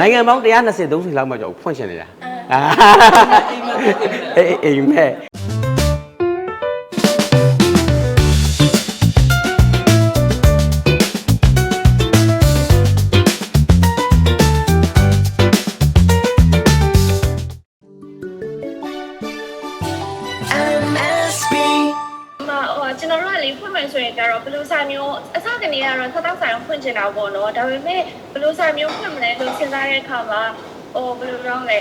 နိုင်ငံပေါင်း120 30လောက်မှကြောက်ဖွင့်ရှင်နေတာအာအေးအိမ်မဲ တော့ဘလူးစာမျိုးအစကနေကတော့သတ်တောက်ဆိုင်ဖွင့်ချင်တာပေါ့နော်ဒါပေမဲ့ဘလူးစာမျိုးဖွင့်မလဲလို့စဉ်းစားတဲ့အခါမှာဟိုဘလူးရောင်းလဲ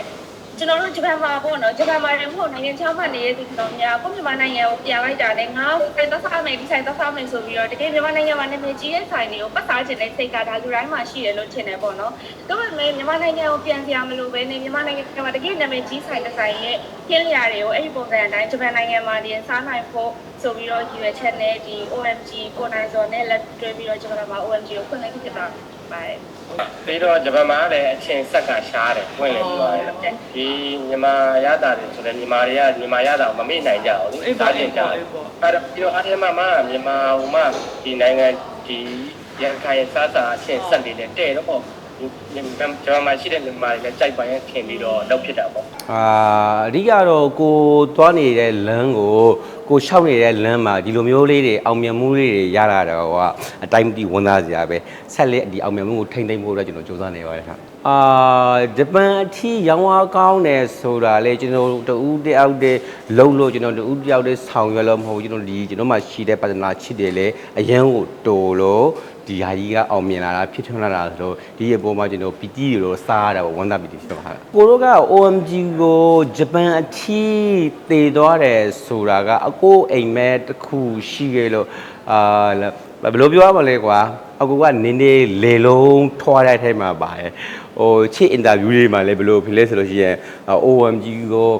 ကျွန်တော်တို့ဂျပန်မှာပေါ့နော်ဂျပန်မှာလည်းမဟုတ်နိုင်ငံခြားမှာနေတဲ့သူတော်များကိုမြန်မာနိုင်ငံကိုပြန်လိုက်တာနဲ့ငါဆိုင်သက်စားမယ်ဒီဆိုင်သက်စားမယ်ဆိုပြီးတော့တကယ်မြန်မာနိုင်ငံမှာနာမည်ကြီးတဲ့ဆိုင်တွေကိုပတ်စားခြင်းနဲ့စိတ်ကဒါလူတိုင်းမှာရှိတယ်လို့ထင်တယ်ပေါ့နော်ဒါပေမဲ့မြန်မာနိုင်ငံကိုပြန်စရာမလိုပဲနဲ့မြန်မာနိုင်ငံမှာတကယ်နာမည်ကြီးဆိုင်တစ်ဆိုင်ရဲ့ခင်းလျာတွေကိုအဲ့ဒီပုံစံအတိုင်းဂျပန်နိုင်ငံမှာဒီစားနိုင်ဖို့ဆိုပြီးတော့ရည်ရွယ်ချက်နဲ့ဒီ OMG ကိုနိုင်စော်နဲ့လက်တွဲပြီးတော့ဂျပန်မှာ OMG ကိုဖွင့်လိုက်ဖြစ်တာ ပါတယ်ပြီးတော့ဂျပန်မှာလည်းအချင်းဆက်ကရှားတယ်ဝင်လေပြီးတော့ဒီမြန်မာရတာတွေဆိုလည်းမြန်မာတွေကမြန်မာရတာကိုမမေ့နိုင်ကြဘူးလေစားကျင်ကြတယ်အဲ့တော့ပြီးတော့အထက်မှာမှမြန်မာဟိုမှဒီနိုင်ငံဒီရန်ခိုင်စားစာအချင်းဆက်နေတယ်တဲ့တော့ဒီဂျပန်မှာရှိတဲ့မြန်မာတွေလည်းကြိုက်ပိုင်ခင်ပြီးတော့လောက်ဖြစ်တာပေါ့အာအဓိကတော့ကိုသွားနေတဲ့လမ်းကို ကိုလျှောက်နေတဲ့လမ်းမှာဒီလိုမျိုးလေးတွေအောင်မြင်မှုလေးတွေရလာတော့ကအတိုင်းမတိဝန်သားစရာပဲဆက်လက်ဒီအောင်မြင်မှုကိုထိမ့်သိမ့်ဖို့အတွက်ကျွန်တော်စူးစမ်းနေပါတယ်ခင်ဗျအာဂျပန်အထီးရောင်းအားကောင်းတယ်ဆိုတာလေကျွန်တော်တူးတယောက်တည်းလုံလို့ကျွန်တော်တူးတယောက်တည်းဆောင်ရွက်လို့မဟုတ်ဘူးကျွန်တော်ဒီကျွန်တော်မှရှိတဲ့ partner ချစ်တယ်လေအရန်ကိုတိုလို့ ဒီဟာကြီးကအောင်မြင်လာတာဖြစ်ထွန်းလာတာဆိုတော့ဒီအပေါ်မှာကျွန်တော်ပီတီတွေလို့စားရတာပေါ့ဝန်သားပီတီဖြစ်ပါဟာကိုတို့က OMG ကိုဂျပန်အထီးတည်သွားတယ်ဆိုတာကအကိုအိမ်မဲတစ်ခုရှိခဲ့လို့အာဘယ်လိုပြောရမလဲကွာအကူကနင်းနေလေလုံးထွားတဲ့အထိုက်မှာပါတယ် ဟိုချစ်အင်တာဗျူးတွေမှာလည်းဘယ်လိုဖြစ်လဲဆိုလို့ရှိရင် OMG ကို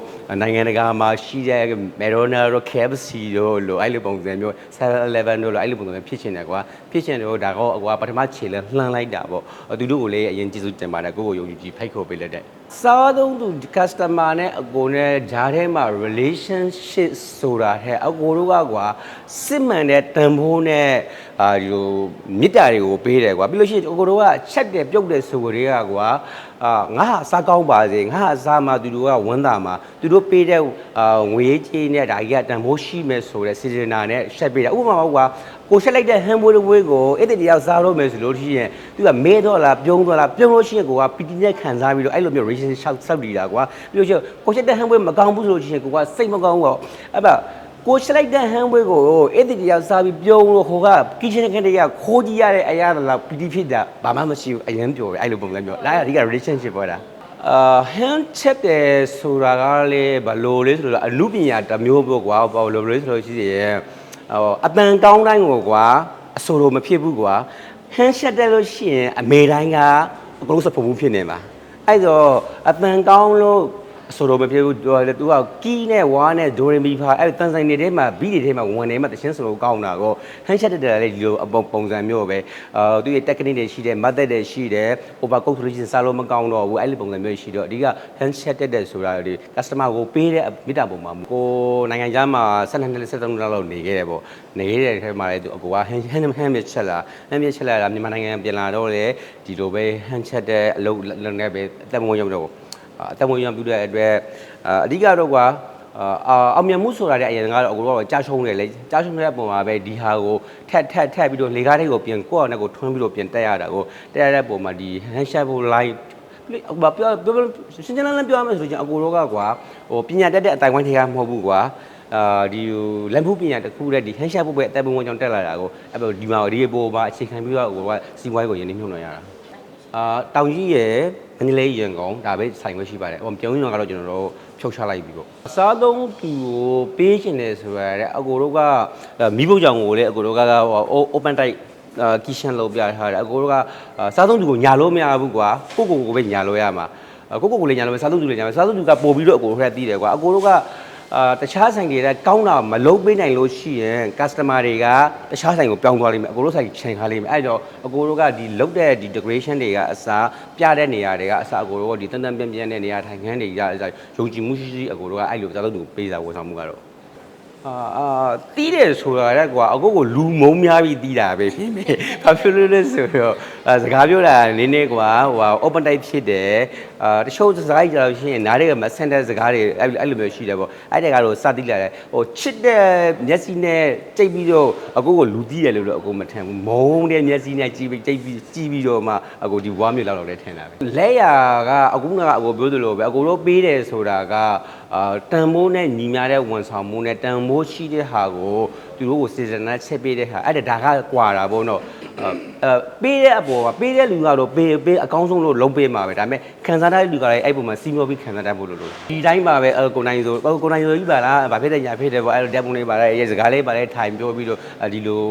နိုင်ငံတကာမှာရှိတဲ့ Madonna တို့ KFC တို့လို့အဲ့လိုပုံစံမျိုး 7-Eleven တို့လို့အဲ့လိုပုံစံမျိုးဖြစ်ချင်တယ်ကွာဖြစ်ချင်တယ်တော့ဒါကောအကွာပထမခြေလဲလှမ်းလိုက်တာပေါ့သူတို့ကိုလည်းအရင်ကျေးဇူးတင်ပါတယ်ကိုကိုယုံကြည်ကြည်ဖိတ်ခေါ်ပေးလက်တဲ့ စားသုံးသူ customer နဲ့အကိုနဲ့ဂျားထဲမှာ relationship ဆိုတာတဲ့အကိုတို့ကကွာစစ်မှန်တဲ့တန်ဖိုးနဲ့အာဒီလိုမေတ္တာတွေကိုပေးတယ်ကွာပြီးလို့ရှိရင်အကိုတို့ကချက်တယ်ပြုတ်တယ်ဆိုကြတဲ့ကွာ အာငါဟာစားကောင်းပါစေငါဟာစားမှသူတို့ကဝမ်းသာမှာသူတို့ပေးတဲ့အာငွေကြေးနဲ့ဒါကြီးကတန်ဖိုးရှိမယ်ဆိုတဲ့စေတနာနဲ့ရှက်ပေးတာဥပမာကွာကိုရှက်လိုက်တဲ့ဟမ်ဘွေးဝေးကိုအဲ့ဒီတယောက်စားလို့မယ်ဆိုလို့ရှိရင်သူကမဲတော့လားပြုံးတော့လားပြုံးလို့ရှိရင်ကိုကပီတီနဲ့ခံစားပြီးတော့အဲ့လိုမျိုး relation ရှောက်ဆောက်တည်တာကွာပြီးလို့ရှိရင်ကိုရှက်တဲ့ဟမ်ဘွေးမကောင်းဘူးဆိုလို့ရှိရင်ကိုကစိတ်မကောင်းတော့အဲ့ပါ ကိုရှလိုက်တဲ့ဟမ်ဘွေးကိုအဲ့ဒီတယောက်စားပြီးပြုံးလို့ဟိုကကီချင်ခင်းတည်းကခိုးကြည့်ရတဲ့အရာလားပီတီဖြစ်တာဘာမှမရှိဘူးအရင်ပြောပဲအဲ့လိုပုံစံမျိုးလားအဓိက relationship ပေါ်တာအာဟန်ချက်တယ်ဆိုတာကလေဘလို့လဲဆိုတော့အမှုပညာတစ်မျိုးပေါ့ကွာဘာလို့လဲဆိုလို့ရှိရင်ဟိုအတန်ကောင်းတိုင်းကိုကွာအဆိုလိုမဖြစ်ဘူးကွာဟန်ချက်တယ်လို့ရှိရင်အမေတိုင်းကအကုန်လုံးစဖုံမှုဖြစ်နေမှာအဲ့တော့အတန်ကောင်းလို့ အဆိုလိုမဖြစ်ဘူးသူကလေသူကကီးနဲ့ဝါနဲ့ဒိုရီမီဖာအဲ့တန်ဆိုင်တွေထဲမှာဘီတွေထဲမှာဝင်နေမှာတချင်းဆိုလို့ကောင်းတာကိုဟန်ချက်တယ်တယ်လေဒီလိုအပုံပုံစံမျိုးပဲအာသူရဲ့ technique တွေရှိတယ် method တွေရှိတယ် over cook ဆိုလို့ရှိရင်စားလို့မကောင်းတော့ဘူးအဲ့လိုပုံစံမျိုးရှိတော့အဓိက hand set တက်တယ်ဆိုတာဒီ customer ကိုပေးတဲ့မိတာပုံမှာကိုနိုင်ငံခြားမှာ12နှစ်13နှစ်လောက်နေခဲ့တယ်ပေါ့နေခဲ့တဲ့ထဲမှာလည်းသူအကူက hand hand hand မြချက်လာ hand မြချက်လာတာမြန်မာနိုင်ငံပြန်လာတော့လေဒီလိုပဲ hand set တဲ့အလုပ်လုပ်နေပဲအသက်မွေးရောက်တော့ အသက်မွေးရောက်ပြီးတဲ့အတွက်အဓိကတော့ကွာအာအောင်မြင်မှုဆိုတာတဲ့အရင်ကတော့အကူကတော့ကြားရှုံးတယ်လေကြားရှုံးတဲ့ပုံမှာပဲဒီဟာကိုထက်ထက်ထက်ပြီးတော့လေကားတွေကိုပြန်ကိုယ့်အောင်နဲ့ကိုထွန်းပြီးတော့ပြန်တက်ရတာကိုတက်ရတဲ့ပုံမှာဒီ hand set ဖို့ line ဘာပြောပြောရှင်းရှင်းလင်းလင်းပြောရမယ်ဆိုရင်အကိုတော့ကကွာဟိုပညာတတ်တဲ့အတိုင်းဝိုင်းတွေကမဟုတ်ဘူးကွာအာဒီလမ်းမှုပညာတစ်ခုတည်းဒီဟန်ရှာဖို့ပဲအသက်ဘုံဘုံကြောင့်တက်လာတာကိုအဲ့တော့ဒီမှာဒီပေါ်မှာအခြေခံပြီးတော့ဟိုကစီးပွားရေးကိုရင်းနှီးမြှုပ်နှံရတာ အာတောင်ကြီးရဲ့မန္တလေးရန်ကုန်ဒါပဲဆိုင်ခွင့်ရှိပါတယ်ဟိုပြုံးရုံကတော့ကျွန်တော်တို့ဖြုတ်ချလိုက်ပြီပေါ့အစားသုံးသူကိုပေးရှင်တယ်ဆိုရတဲ့အကိုတို့ကမိဖို့ကြောင့်ကိုလည်းအကိုတို့က open type အာကီရှန်လောက်ပြထားတယ်အကိုတို့ကစားသုံးသူကိုညာလို့မရဘူးကွာကိုကိုကိုပဲညာလို့ရမှာကိုကိုကိုလည်းညာလို့စားသုံးသူလည်းညာလို့စားသုံးသူကပို့ပြီးတော့အကိုတို့ထက်တည်တယ်ကွာအကိုတို့က အာတခြားဆိုင်တွေကကောင်းတာမလုံးပေးနိုင်လို့ရှိရင် customer တွေကတခြားဆိုင်ကိုပြောင်းသွားလိမ့်မယ်အကိုတို့ဆိုင်ချိန်ထားလိမ့်မယ်အဲ့တော့အကိုတို့ကဒီလုတ်တဲ့ဒီ decoration တွေကအစားပြတဲ့နေရာတွေကအစားအကိုတို့ကဒီတန်တန်ပြန်ပြန်တဲ့နေရာထိုင်ခန်းတွေကအစားယုံကြည်မှုရှိရှိအကိုတို့ကအဲ့လိုစားသုံးသူပေးစာဝန်ဆောင်မှုကတော့အာအာတီးတယ်ဆိုတာကကွာအခုကိုလူမုံများပြီးတီးတာပဲဖြစ်မယ်ဘာဖြစ်လို့လဲဆိုတော့ အာစကားပြောတာနည်းနည်းကွာဟိုဟာ open type ဖြစ်တယ်အာတချို့စကားကြီးကြတော့ရှရင်နားတွေကမဆန်တဲ့စကားတွေအဲ့အဲ့လိုမျိုးရှိတယ်ပေါ့အဲ့တဲ့ကတော့စတိလာတယ်ဟိုချစ်တဲ့မျက်စိနဲ့ကြိတ်ပြီးတော့အခုကိုလူတီးတယ်လို့တော့အခုမထင်ဘူးမုံတဲ့မျက်စိနဲ့ကြည့်ပြီးကြိတ်ပြီးကြည့်ပြီးတော့မှအခုဒီဝါမျိုးလောက်တော့လည်းထင်တာပဲလက်ရာကအခုကအခုပြောသလိုပဲအခုတို့ပေးတယ်ဆိုတာကအာတန်မိုးနဲ့ညီများတဲ့ဝန်ဆောင်မှုနဲ့တန်မိုးရှိတဲ့ဟာကိုသူတို့ကိုစေစနာချက်ပေးတဲ့ဟာအဲ့ဒါဒါကကွာတာပေါ့နော် အဲပေးတဲ့အပေါ်ကပေးတဲ့လူကတော့ပေးပေးအကောင်းဆုံးလို့လုံးပေးမှာပဲဒါပေမဲ့ခံစားတဲ့လူကလည်းအဲ့ပုံမှာစီမျောပြီးခံစားတတ်ဖို့လို့လို့ဒီတိုင်းပါပဲအဲကိုနိုင်ဆိုကိုနိုင်ဆိုကြီးပါလားဗာဖြစ်တဲ့ညာဖြစ်တယ်ပေါ့အဲ့လိုတက်ပုံလေးပါလားရဲ့စကားလေးပါလဲထိုင်ပြောပြီးတော့ဒီလို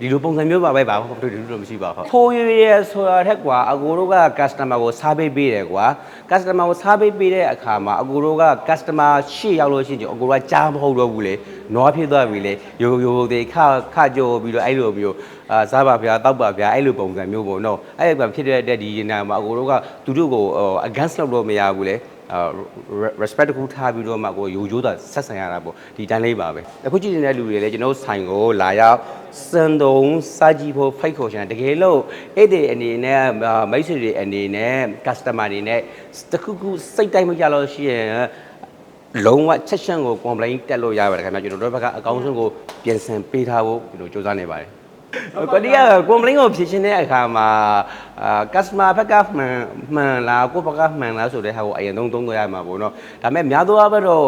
ဒီလိုပုံစံမျိုးပါပဲပါဟုတ်တယ်ဒီလိုမရှိပါဘူးဖိုးရရဆိုတာထက်ကွာအကိုတို့က customer ကိုစားပေးပေးတယ်ကွာ customer ကိုစားပေးပေးတဲ့အခါမှာအကိုတို့က customer ရှေ့ရောက်လို့ရှိရင်အကိုတို့ကကြားမဟုတ်တော့ဘူးလေနွားဖြစ်သွားပြီလေရိုးရိုးတွေခခကြောပြီးတော့အဲ့လိုမျိုး အာစားပါဗျာတောက်ပါဗျာအဲ့လိုပုံစံမျိုးပေါ့နော်အဲ့ဒါဖြစ်တဲ့ဒီနေရာမှာအကိုတို့ကသူတို့ကို against လုပ်လို့မရဘူးလေအာ respect တခုထားပြီးတော့မှကိုရိုးရိုးသာဆက်ဆံရတာပေါ့ဒီတိုင်းလေးပါပဲအခုကြည့်နေတဲ့လူတွေလည်းကျွန်တော်ဆိုင်ကိုလာရောက်စံတုံစာကြည့်ဖို့ဖိတ်ခေါ်ချင်တကယ်လို့အဲ့ဒီအနေနဲ့မိတ်ဆွေတွေအနေနဲ့ customer တွေနဲ့တခုခုစိတ်တိုင်းမကြလို့ရှိရင်လုံးဝချက်ချင်းကို complaint တက်လို့ရပါတယ်ခင်ဗျာကျွန်တော်တို့ဘက်ကအကောင်းဆုံးကိုပြင်ဆင်ပေးထားဖို့ကျွန်တော်စူးစမ်းနေပါတယ် ကိုဒီက complaint ကိုဖြေရှင်းတဲ့အခါမှာအာ customer ဘက်ကမှန်မှန်လားကိုယ့်ဘက်ကမှန်လားဆိုတဲ့ဟာကိုအရင်ဆုံးသုံးသပ်ရမှာပေါ့နော်ဒါပေမဲ့များသောအားဖြင့်တော့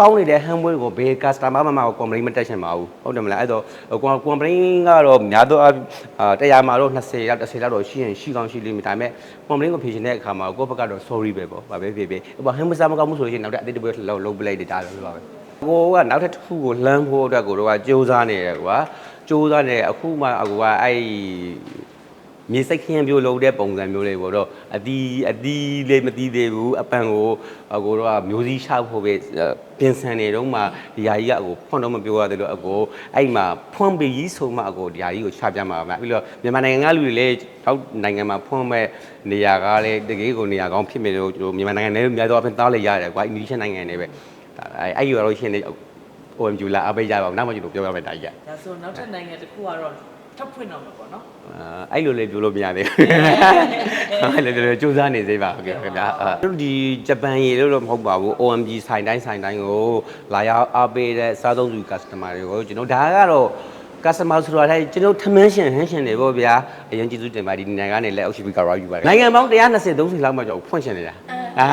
ကောင်းနေတဲ့ handbook ကိုဘယ် customer မှမကို complaint မတက်ချင်ပါဘူးဟုတ်တယ်မလားအဲ့တော့ complaint ကတော့များသောအားအာတရားမှာတော့20လောက်30လောက်တော့ရှိရင်ရှိကောင်းရှိလိမ့်မယ်ဒါပေမဲ့ complaint ကိုဖြေရှင်းတဲ့အခါမှာကိုယ့်ဘက်ကတော့ sorry ပဲပေါ့ဗာပဲဖြစ်ဖြစ်ဟို handbook စားမကောင်းမှုဆိုရင်နောက်တဲ့အတိတ်တစ်ပွဲလောက်လုံးပလိုက်တယ်ဒါပဲပါပဲကိုကနောက်ထပ်တစ်ခုကိုလှမ်းဖို့အတွက်ကိုတော့ကစူးစမ်းနေတယ်ကွာ စူးစမ်းနေအခုမှအကူကအဲ့မြေစိတ်ခင်းပြိုးလုံးတဲ့ပုံစံမျိုးလေးပေါ့တော့အတီးအတီးလေးမတီးသေးဘူးအပန်ကိုအကိုတော့ကမျိုးစည်းရှောက်ဖို့ပဲပြင်ဆင်နေတော့မှဒီဟာကြီးကအကိုဖွင့်တော့မပြောရတယ်လို့အကိုအဲ့မှာဖွင့်ပြီးကြီးဆိုမှအကိုဒီဟာကြီးကိုချပြမှာပါပြီးတော့မြန်မာနိုင်ငံကလူတွေလည်းတောက်နိုင်ငံမှာဖွင့်မဲ့နေရာကလည်းတကယ်ကိုနေရာကောင်းဖြစ်မယ်လို့ကျွန်တော်မြန်မာနိုင်ငံနဲ့များတော့အပြင်သားလေရတယ်ကွာအင်ဒိုနီးရှားနိုင်ငံတွေပဲအဲ့အဲ့ယူရလို့ရှိရင် OMG လာအပေးကြပါအောင်နောက်မှကျွန်တော်ပြောရမယ်တာကြီးကဒါဆိုနောက်ထပ်နိုင်ငံတစ်ခုကတော့ထပ်ဖွင့်တော့မှာပေါ့နော်အာအဲ့လိုလေးပြောလို့မရသေးဘူးအဲ့လိုလေးစူးစမ်းနေသေးပါဟုတ်ကဲ့ခင်ဗျာအာတို့ဒီဂျပန်ရေလို့တော့မဟုတ်ပါဘူး OMG ဆိုင်တိုင်းဆိုင်တိုင်းကိုလာရောက်အားပေးတဲ့စားသုံးသူ customer တွေကိုကျွန်တော်ဒါကတော့ customer ဆိုတာတိုင်းကျွန်တော်ထမင်းရှင်ဟင်းရှင်တွေပေါ့ဗျာအရင်ကျေးဇူးတင်ပါဒီနိုင်ငံကနေလက်အောက်ရှိပြီးကြောက်ယူပါတယ်နိုင်ငံပေါင်း120 30လောက်မှကျွန်တော်ဖွင့်ရှင်နေတာ အာ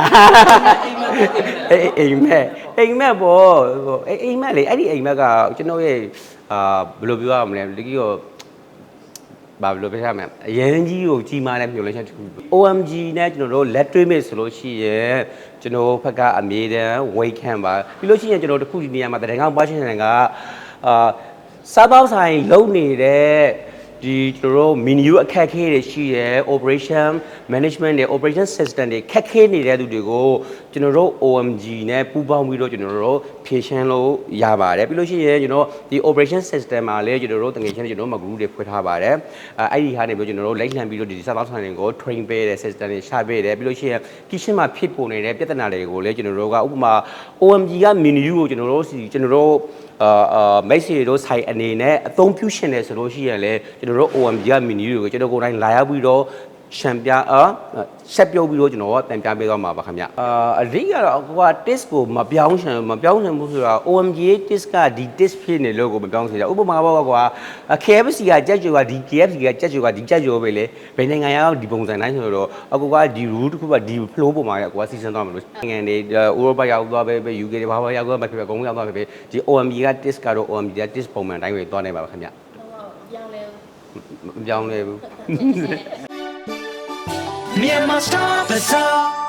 အေးအိမ်မက်အိမ်မက်ပေါ့ဟိုအိမ်မက်လေအဲ့ဒီအိမ်မက်ကကျွန်တော်ရဲ့အာဘယ်လိုပြောရမလဲတကယ်တော့ဘာလို့ပြောရမလဲအရင်ကြီးကိုကြီးမားတဲ့မျှော်လင့်ချက်တစ်ခု OMG နဲ့ကျွန်တော်တို့လက်တွေ့မိတ်ဆိုလို့ရှိရင်ကျွန်တော်ဘက်ကအမြဲတမ်း wait can ပါပြီးလို့ရှိရင်ကျွန်တော်တို့တစ်ခုဒီနေရာမှာတရင်ကောင်းပွားရှင်တွေကအာစားပေါက်ဆိုင်လုံနေတဲ့ ဒီကျွန်တော်တို့ menu အခက်အခဲတွေရှိတယ် operation management တွေ operation system တွေခက်ခဲနေတဲ့သူတွေကိုကျွန်တော်တို့ OMG နဲ့ပူးပေါင်းပြီးတော့ကျွန်တော်တို့ဖြည့်ရှင်းလို့ရပါတယ်ပြီးလို့ရှိရင်ကျွန်တော်ဒီ operation system မှာလည်းကျွန်တော်တို့တငယ်ချင်းတွေကျွန်တော်တို့ group တွေဖွဲ့ထားပါတယ်အဲအဲ့ဒီဟာနေပြီးကျွန်တော်တို့လိုက်လှမ်းပြီးတော့ဒီစားပေါက်ဆိုင်တွေကို train ပေးတယ် system တွေရှာပေးတယ်ပြီးလို့ရှိရင် kitchen မှာဖြစ်ပေါ်နေတဲ့ပြဿနာတွေကိုလည်းကျွန်တော်တို့ကဥပမာ OMG က menu ကိုကျွန်တော်တို့စီကျွန်တော်တို့ အာအာမိတ်ဆွေတို့ဆိုင်အနေနဲ့အသုံးပြုရှင်တယ်ဆိုလို့ရှိရင်လည်းကျွန်တော်တို့ OMG က menu တွေကိုကျွန်တော်ကိုယ်တိုင်လာရောက်ပြီးတော့ ရှမ်ပြအာဆက်ပြုတ်ပြီးတော့ကျွန်တော်ကတန်ပြပေးသွားမှာပါခင်ဗျအာအလေးကတော့အကွာ test ကိုမပြောင်းရှင်မပြောင်းရှင်ဘူးဆိုတာ OMG test ကဒီ test ဖြစ်နေလို့ကိုမပြောင်းစေတာဥပမာပေါ့ကွာ KFC ကကြက်ကြွကဒီ KFC ကကြက်ကြွကဒီကြက်ကြွပဲလေဘယ်နိုင်ငံရောက်ဒီပုံစံတိုင်းဆိုတော့အကူကဒီ rule တစ်ခုကဒီ flow ပုံမှာအကွာစီစဉ်သွားမှာလို့နိုင်ငံတွေဥရောပရောက်သွားပဲပဲ UK တွေဘာဘာရောက်သွားပဲဖြစ်ပဲအကုန်ရောက်သွားပဲပဲဒီ OMG က test ကတော့ OMG က test ပုံမှန်တိုင်းပဲသွားနေပါပါခင်ဗျဟိုရောင်းလဲမပြောင်းလဲဘူး ချက်ချင်း Myanmar Star Bazaar